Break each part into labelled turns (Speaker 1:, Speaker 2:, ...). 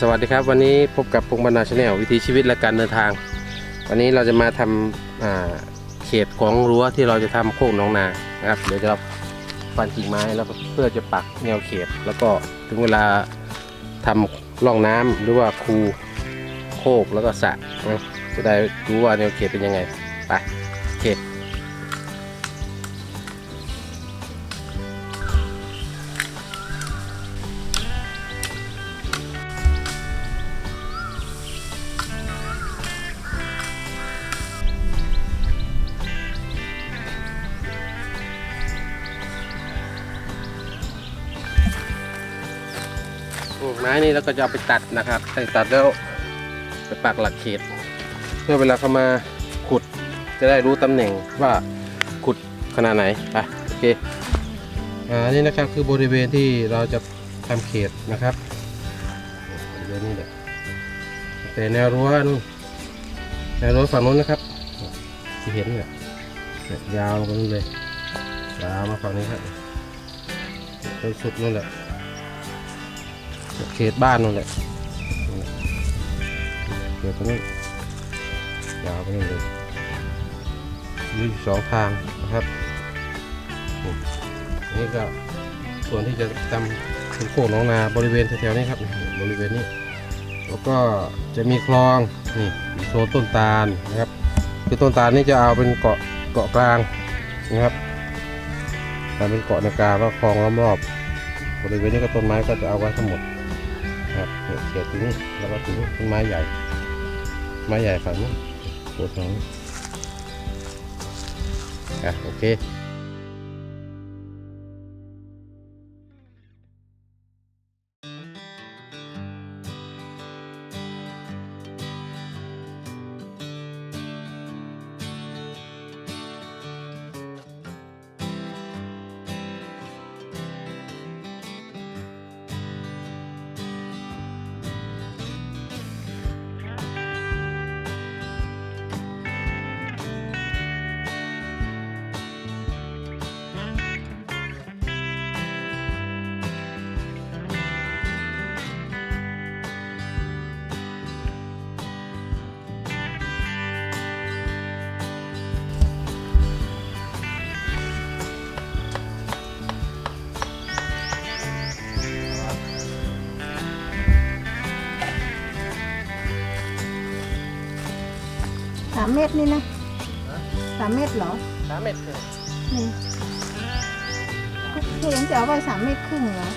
Speaker 1: สวัสดีครับวันนี้พบกับพงบรรณาชาแนลวิถีชีวิตและการเดินทาง วันนี้เราจะมาทำอ่าเขตของรั้วที่เราจะทำโค้งน้องนานะครับเดี๋ยวจะฟันกิ่งไม้แล้วเพื่อจะปักแนวเขต แล้วก็ถึงเวลาทำร่องน้ำหรือว่าคูโคกแล้วก็สระจะได้รู้ว่าแนวเขตเป็นยังไงไปเคอื ไม้นี่เราก็จะเอาไปตัดนะครับไปตัดแล้วไปปักหลักเขต เพื่อเวลาเขามาขุดจะได้รู้ตำแหน่งว่าขุดขนาดไหนไปโอเคอ่านี่นะครับคือบริเวณที่เราจะทำเขตนะครับบริเวณนี้แหละแต่แนวรั้วนู่นแนวรั้วฝั่งนู้นนะครับที่เห็นเนี่ยเนี่ยยาวลงไปนู่นเลยยาวมาฝั่งนี้ครับจนสุดนู่นแหละ เขตบ้านนั่นแหละเขตตรงนี้ยาวไปนี่เลยมีอยู่สองทางนะครับอันนี่ก็ส่วนที่จะทำเป็นโค้งหน้องนาบริเวณแถวๆนี้ครับ บริเวณนี้แล้วก็จะมีคลองนี่โซนต้นตาลนะครับ คือต้นตาลนี่จะเอาเป็นเกาะเกาะกลางนะครับทำเป็นเกาะในกลางแล้วคลองล้อมรอบบริเวณนี้ก็ต้นไม้ก็จะเอาไว้ทั้งหมด ครับเนี่ยเขียดตรงนี้แล้วก็ถึงต้นไม้ใหญ่ ไม้ใหญ่ฝั่งนู้นปวดของอะโอเค
Speaker 2: เมตรนี่นะสามเมตรเหรอ
Speaker 1: สามเมตร
Speaker 2: นี่พี่เอ็นจะเอาไว้สามเมตรครึ่งเหรอ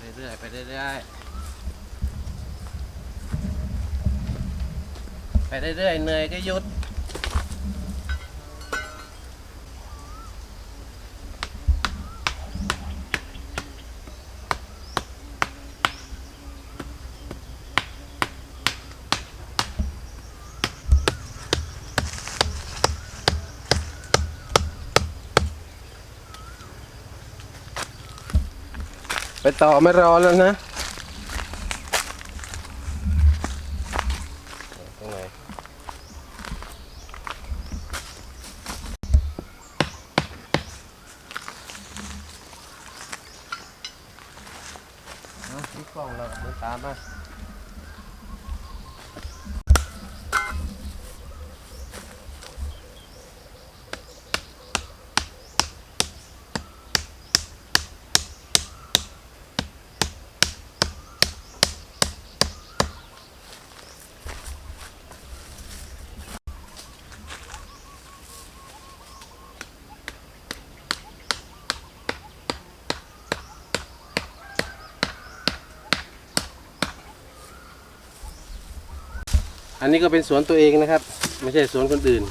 Speaker 2: เรื่อยๆไปเรื่อยๆไปเรื่อยๆเหนื่อยก็หยุด ไปต่อไม่รอแล้วนะ
Speaker 1: ตรงนกล้องเราเดิตามมา อันนี้ก็เป็นสวนตัวเองนะครับ ไม่ใช่สวนคนอื่น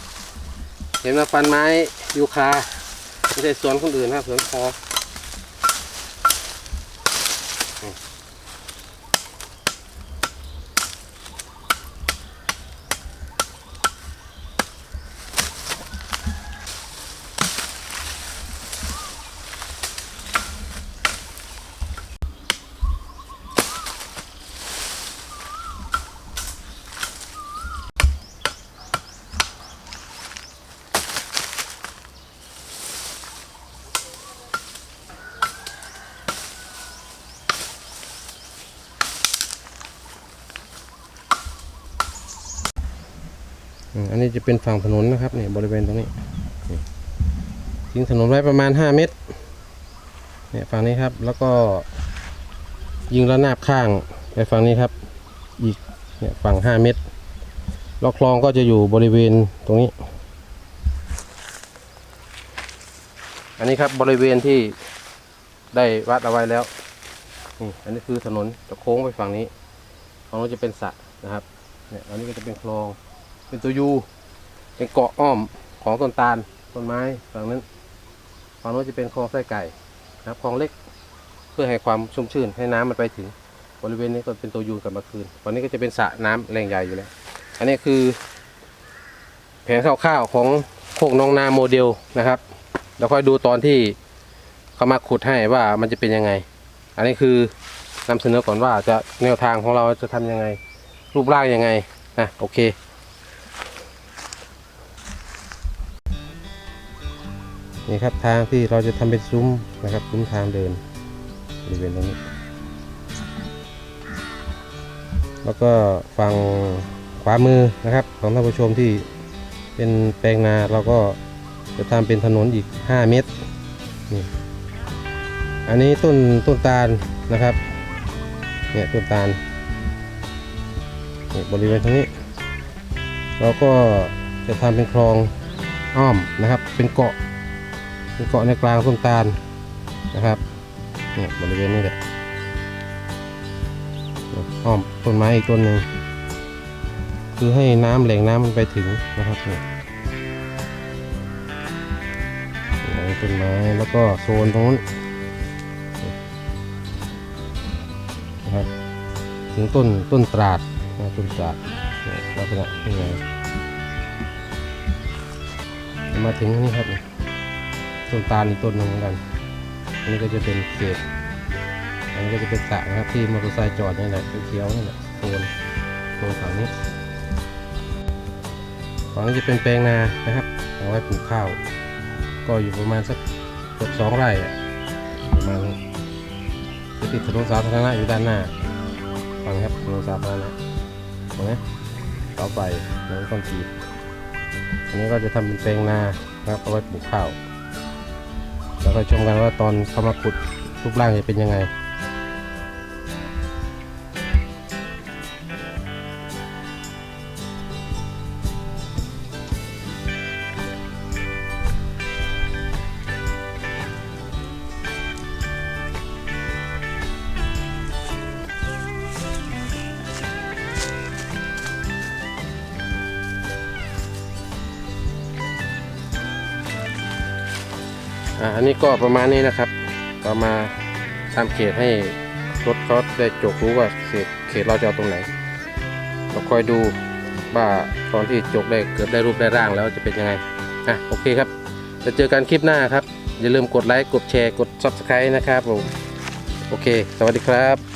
Speaker 1: เห็นมาฟันไม้ยูคาไม่ใช่สวนคนอื่นนะครับสวนคอ อันนี้จะเป็นฝั่งถนนนะครับเนี่ยบริเวณตรงนี้ทิ้งถนนไว้ประมาณ 5 เมตรเนี่ยฝั่งนี้ครับแล้วก็ยิงระนาบข้างไปฝั่งนี้ครับ อีกเนี่ยฝั่ง 5 เมตรแล้วคลองก็จะอยู่บริเวณตรงนี้ อันนี้ครับบริเวณที่ได้วัดเอาไว้แล้วนี่อันนี้คือถนนจะโค้งไปฝั่งนี้ฝั่งนู้นจะเป็นสระนะครับเนี่ยอันนี้ก็จะเป็นคลอง เป็นตัวยูเป็นเกาะอ้อมของต้นตาลต้นไม้ฝั่งนั้นฝั่งโน้นจะเป็นคลองไส้ไก่นะครับคลองเล็กเพื่อให้ความชุ่มชื่นให้น้ำมันไปถึงบริเวณนี้ก็เป็นตัวยูกลับมาคืนฝั่งนี้ก็จะเป็นสระน้ำแรงใหญ่อยู่แล้ว อันนี้คือ แผนคร่าวๆของโคกน้องนาโมเดลนะครับแล้วค่อยดูตอนที่เขามาขุดให้ว่ามันจะเป็นยังไง อันนี้คือนำเสนอก่อนว่าจะแนวทางของเราจะทำยังไง รูปร่างยังไงนะโอเค นี่ครับทางที่เราจะทำเป็นซุ้มนะครับซุ้มทางเดินบริเวณตรงนี้ แล้วก็ฝั่งขวามือนะครับ ของท่านผู้ชมที่เป็นแปลงนาเราก็จะทำเป็นถนนอีก 5 เมตรนี่อันนี้ต้นต้นตาลนะครับเนี่ยต้นตาลนี่บริเวณตรงนี้ เราก็จะทำเป็นคลองอ้อมนะครับ เป็นเกาะ เป็นเกาะในกลางต้นตาลนะครับเนี่ยบริเวณนี้แหละอ้อมต้นไม้อีกต้นหนึ่งคือให้น้ำแหล่งน้ำมันไปถึงนะครับเนี่ยต้นไม้แล้วก็โซนตรงนู้นนะครับถึงต้นต้นตราดนะต้นตราดลักษณะเป็นไงมาถึงนี่ครับ ต้นตาลอีกต้นหนึ่งเหมือนกัน อันนี้ก็จะเป็นเขตอันนี้ก็จะเป็นสระนะครับที่มอเตอร์ไซค์จอดนี่แหละเขียวนี่แหละโซนโซนฝั่งนี้ฝั่งนี้จะเป็นแปลงนานะครับเอาไว้ปลูกข้าว ก็อยู่ประมาณสักเกือบสองไร่ประมาณนี้จะติดถนนสาธารณะอยู่ด้านหน้าฟังครับถนนสาธารณะเห็นไหมเสาไฟแล้วก็ต้นจีบอันนี้ก็จะทำเป็นแปลงนานะครับเอาไว้ปลูกข้าว แล้วก็ชมกันว่าตอนเขามาขุดรูปร่างจะเป็นยังไง อันนี้ก็ประมาณนี้นะครับเรามาทำเขตให้รถเขาได้จกรู้ว่าเขตเขตเราจะเอาตรงไหนเราคอยดูว่าตอนที่จกได้เกิดได้รูปได้ร่างแล้วจะเป็นยังไงอะโอเคครับ จะเจอกันคลิปหน้าครับ อย่าลืมกดไลค์กดแชร์กด Subscribe นะครับผมโอเค สวัสดีครับ